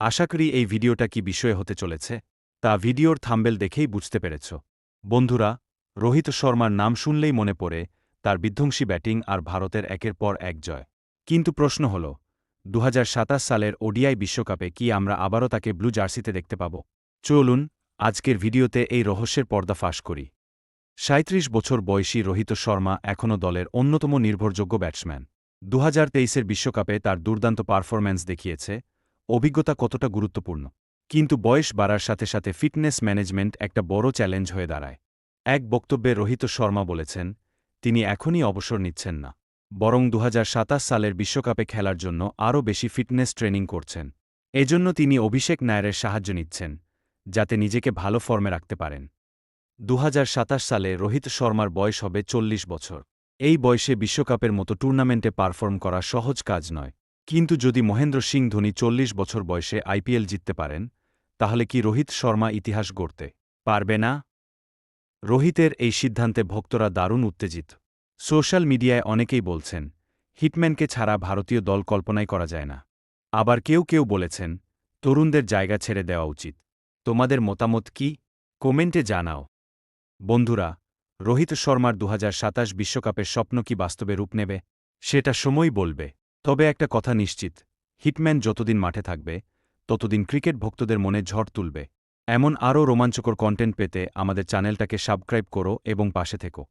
আশা করি এই ভিডিওটা কি বিষয়ে হতে চলেছে, তা ভিডিওর থাম্বেল দেখেই বুঝতে পেরেছ। বন্ধুরা, রোহিত শর্মার নাম শুনলেই মনে পড়ে তার বিধ্বংসী ব্যাটিং আর ভারতের একের পর এক জয়। কিন্তু প্রশ্ন হল, দুহাজার সাতাশ সালের ওডিআই বিশ্বকাপে কি আমরা আবারও তাকে ব্লু জার্সিতে দেখতে পাব? চলুন, আজকের ভিডিওতে এই রহস্যের পর্দা ফাঁস করি। সাঁত্রিশ বছর বয়সী রোহিত শর্মা এখনও দলের অন্যতম নির্ভরযোগ্য ব্যাটসম্যান। দু হাজার বিশ্বকাপে তার দুর্দান্ত পারফরম্যান্স দেখিয়েছে অভিজ্ঞতা কতটা গুরুত্বপূর্ণ। কিন্তু বয়স বাড়ার সাথে সাথে ফিটনেস ম্যানেজমেন্ট একটা বড় চ্যালেঞ্জ হয়ে দাঁড়ায়। এক বক্তব্যে রোহিত শর্মা বলেছেন, তিনি এখনই অবসর নিচ্ছেন না। বরং দু হাজার সাতাশ সালের বিশ্বকাপে খেলার জন্য আরও বেশি ফিটনেস ট্রেনিং করছেন। এজন্য তিনি অভিষেক নায়ারের সাহায্য নিচ্ছেন, যাতে নিজেকে ভালো ফর্মে রাখতে পারেন। দু হাজার সাতাশ সালে রোহিত শর্মার বয়স হবে চল্লিশ বছর। এই বয়সে বিশ্বকাপের মতো টুর্নামেন্টে পারফর্ম করা সহজ কাজ নয়। কিন্তু যদি মহেন্দ্র সিং ধোনি চল্লিশ বছর বয়সে আইপিএল জিততে পারেন, তাহলে কি রোহিত শর্মা ইতিহাস গড়তে পারবে না? রোহিতের এই সিদ্ধান্তে ভক্তরা দারুণ উত্তেজিত। সোশ্যাল মিডিয়ায় অনেকেই বলছেন, হিটম্যানকে ছাড়া ভারতীয় দল কল্পনাই করা যায় না। আবার কেউ কেউ বলেছেন, তরুণদের জায়গা ছেড়ে দেওয়া উচিত। তোমাদের মতামত কি? কমেন্টে জানাও। বন্ধুরা, রোহিত শর্মার দু বিশ্বকাপের স্বপ্ন কি বাস্তবে রূপ নেবে? সেটা সময় বলবে। তবে একটা কথা নিশ্চিত, হিটম্যান যতদিন মাঠে থাকবে, ততদিন ক্রিকেট ভক্তদের মনে ঝড় তুলবে। এমন আরও রোমাঞ্চকর কন্টেন্ট পেতে আমাদের চ্যানেলটাকে সাবস্ক্রাইব করো এবং পাশে থেকো।